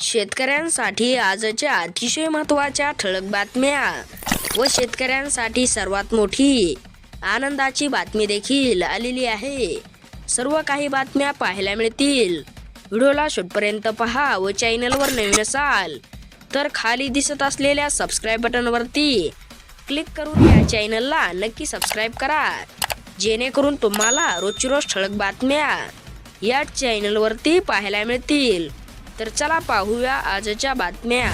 शेतकऱ्यांसाठी आजच्या अतिशय महत्त्वाच्या ठळक बातम्या व शेतकऱ्यांसाठी सर्वात मोठी आनंदाची बातमी देखील आलेली आहे. सर्व काही बातम्या पाहायला मिळतील. व्हिडिओला शेवटपर्यंत पहा व चॅनलवर नवीन असाल तर खाली दिसत असलेल्या सबस्क्राईब बटनवरती क्लिक करून या चॅनलला नक्की सबस्क्राईब करा. जेणेकरून तुम्हाला रोजची रोज ठळक बातम्या या चॅनलवरती पाहायला मिळतील. तर चला पाहूया आजच्या बातम्या.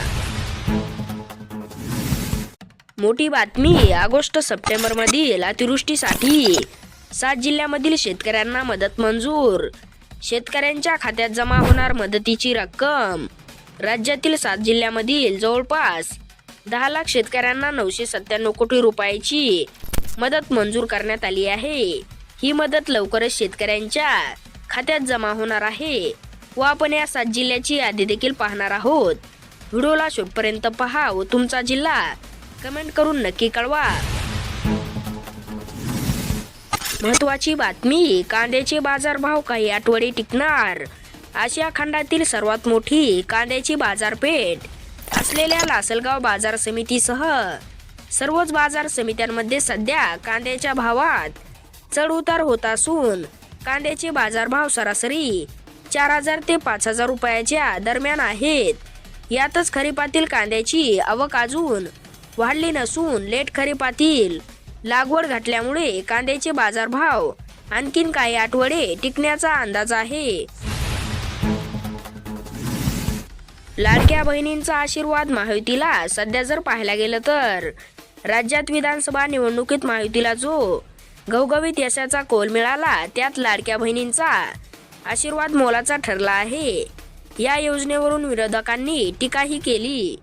मोठी बातमी ऑगस्ट सप्टेंबर मधील अतिवृष्टीसाठी सात जिल्ह्यामधील शेतकऱ्यांना मदत मंजूर. शेतकऱ्यांच्या खात्यात जमा होणार मदतीची रक्कम. राज्यातील सात जिल्ह्यामधील जवळपास दहा लाख शेतकऱ्यांना नऊशे सत्त्याण्णव कोटी रुपयाची मदत मंजूर करण्यात आली आहे. ही मदत लवकरच शेतकऱ्यांच्या खात्यात जमा होणार आहे. व आपण या सात जिल्ह्याची यादी देखील पाहणार आहोत. व्हिडिओला शेवटपर्यंत पहा व तुमचा जिल्हा कमेंट करून नक्की कळवा. महत्वाची बातमी कांद्याचे बाजारभाव काही आठवडे टिकणार. आशिया खंडातील सर्वात मोठी कांद्याची बाजारपेठ असलेल्या लासलगाव बाजार समितीसह सर्वच बाजार समित्यांमध्ये सध्या कांद्याच्या भावात चढ उतार होत असून कांद्याचे बाजारभाव सरासरी चार हजार ते पाच हजार रुपयाच्या दरम्यान आहेत. यातच खरीपातील कांद्याची आवक अजून वाढली नसून लेट खरीपातील लागवड घटल्यामुळे कांद्याचे बाजारभाव आणखीन काही आठवडे टिकण्याचा अंदाज आहे. लाडक्या बहिणींचा आशीर्वाद महायुतीला सध्या जर पाहायला गेलं तर राज्यात विधानसभा निवडणुकीत महायुतीला जो घवघवीत यशाचा कोल मिळाला त्यात लाडक्या बहिणींचा आशीर्वाद मोलाचा ठरला आहे. या योजनेवरून विरोधकांनी टीकाही केली.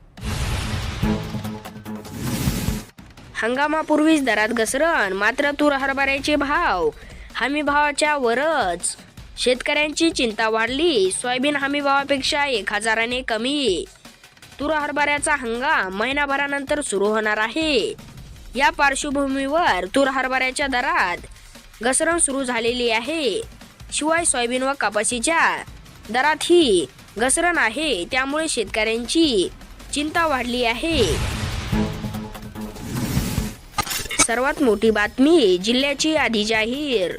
हंगामापूर्वीच दरात घसरण मात्र तूर हरभऱ्याचे भाव हमी भावाच्या वरच. शेतकऱ्यांची चिंता वाढली सोयाबीन हमी भावापेक्षा एक हजाराने कमी. तूर हरभऱ्याचा हंगाम महिनाभरानंतर सुरू होणार आहे. या पार्श्वभूमीवर तूर हरभऱ्याच्या दरात घसरण सुरू झालेली आहे. शिवाय सोयाबीन व कपाशीच्या दरात ही घसरण आहे. त्यामुळे शेतकऱ्यांची चिंता वाढली आहे. सर्वात मोठी बातमी जिल्ह्याची आधी जाहीर.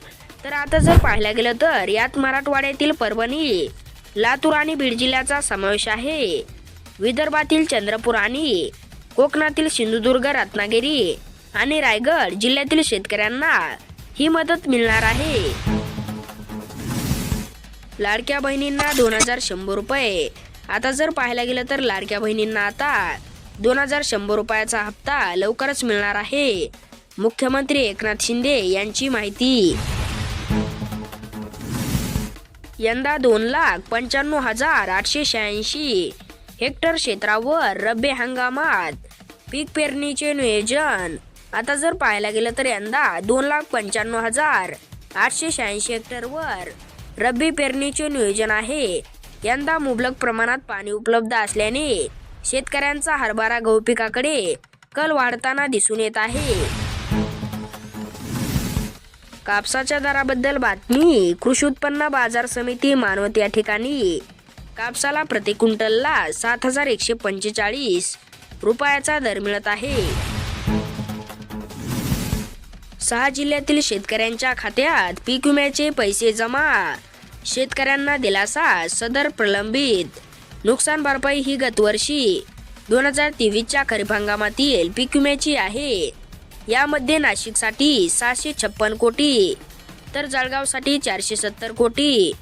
तर आता जर पाहायला गेलं तर यात मराठवाड्यातील परभणी लातूर आणि बीड जिल्ह्याचा समावेश आहे. विदर्भातील चंद्रपूर आणि कोकणातील सिंधुदुर्ग रत्नागिरी आणि रायगड जिल्ह्यातील शेतकऱ्यांना ही मदत मिळणार आहे. लाडक्या बहिणींना दोन हजार शंभर रुपये. आता जर पाहायला गेलं तर लाडक्या बहिणींना आता दोन हजार शंभर रुपयाचा हप्ता लवकरच मिळणार आहे. मुख्यमंत्री एकनाथ शिंदे यांची माहिती. यंदा दोन लाख पंच्याण्णव हजार आठशे शहाऐंशी हेक्टर क्षेत्रावर रब्बी हंगामात पीक पेरणीचे नियोजन. आता जर पाहायला गेलं तर यंदा दोन लाख पंच्याण्णव हजार आठशे शहाऐंशी हेक्टरवर रब्बी पेरणीचे नियोजन आहे. यंदा मुबलक प्रमाणात पाणी उपलब्ध असल्याने शेतकऱ्यांचा हरभरा गहू पिकाकडे कल वाढताना दिसून येत आहे. कापसाच्या दराबद्दल बातमी कृषी उत्पन्न बाजार समिती मानवत या ठिकाणी. कापसाला प्रति क्विंटलला सात हजार एकशे पंचेचाळीस रुपयाचा दर मिळत आहे. सहा जिल्ह्यातील शेतकऱ्यांच्या खात्यात पीक विम्याचे पैसे जमा. शेतकऱ्यांना दिलासा सदर प्रलंबित. नुकसान भरपाई ही गतवर्षी. दोन हजार तेवीसच्या खरीप हंगामातील पीक विम्याची आहे. यामध्ये नाशिकसाठी सहाशे छप्पन कोटी तर जळगावसाठी चारशे सत्तर कोटी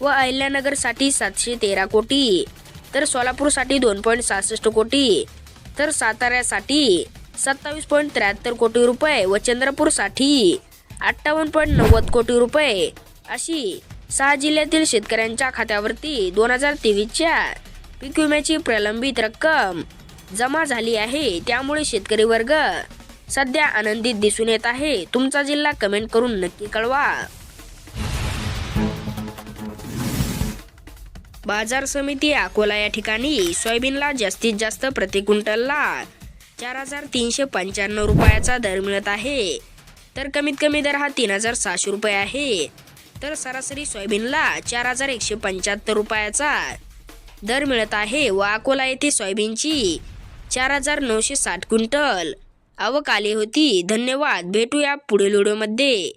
व अहिल्यानगरसाठी सातशे तेरा कोटी तर सोलापूरसाठी दोन पॉईंट सहासष्ट कोटी तर साताऱ्यासाठी सत्तावीस पॉईंट त्र्याहत्तर कोटी रुपये व चंद्रपूरसाठी अठ्ठावन्न पॉईंट नव्वद कोटी रुपये अशी सहा जिल्ह्यातील शेतकऱ्यांच्या खात्यावरती दोन हजार तेवीसच्या पीक विम्याची प्रलंबित रक्कम जमा झाली आहे. त्यामुळे शेतकरी वर्ग सध्या आनंदित दिसून येत आहे. तुमचा जिल्हा कमेंट करून नक्की कळवा. बाजार समिती अकोला या ठिकाणी सोयाबीनला जास्तीत जास्त प्रति क्विंटलला चार हजार तीनशे पंच्याण्णव रुपयाचा दर मिळत आहे. तर कमीत कमी दर हा तीन हजार सहाशे रुपये आहे. तर सरासरी सोयाबीनला चार हजार एकशे पंच्याहत्तर रुपयाचा दर मिळत आहे. व अकोला येथे सोयाबीनची चार हजार नऊशे साठ क्विंटल आवक आली होती. धन्यवाद. भेटूया पुढील व्हिडिओमध्ये.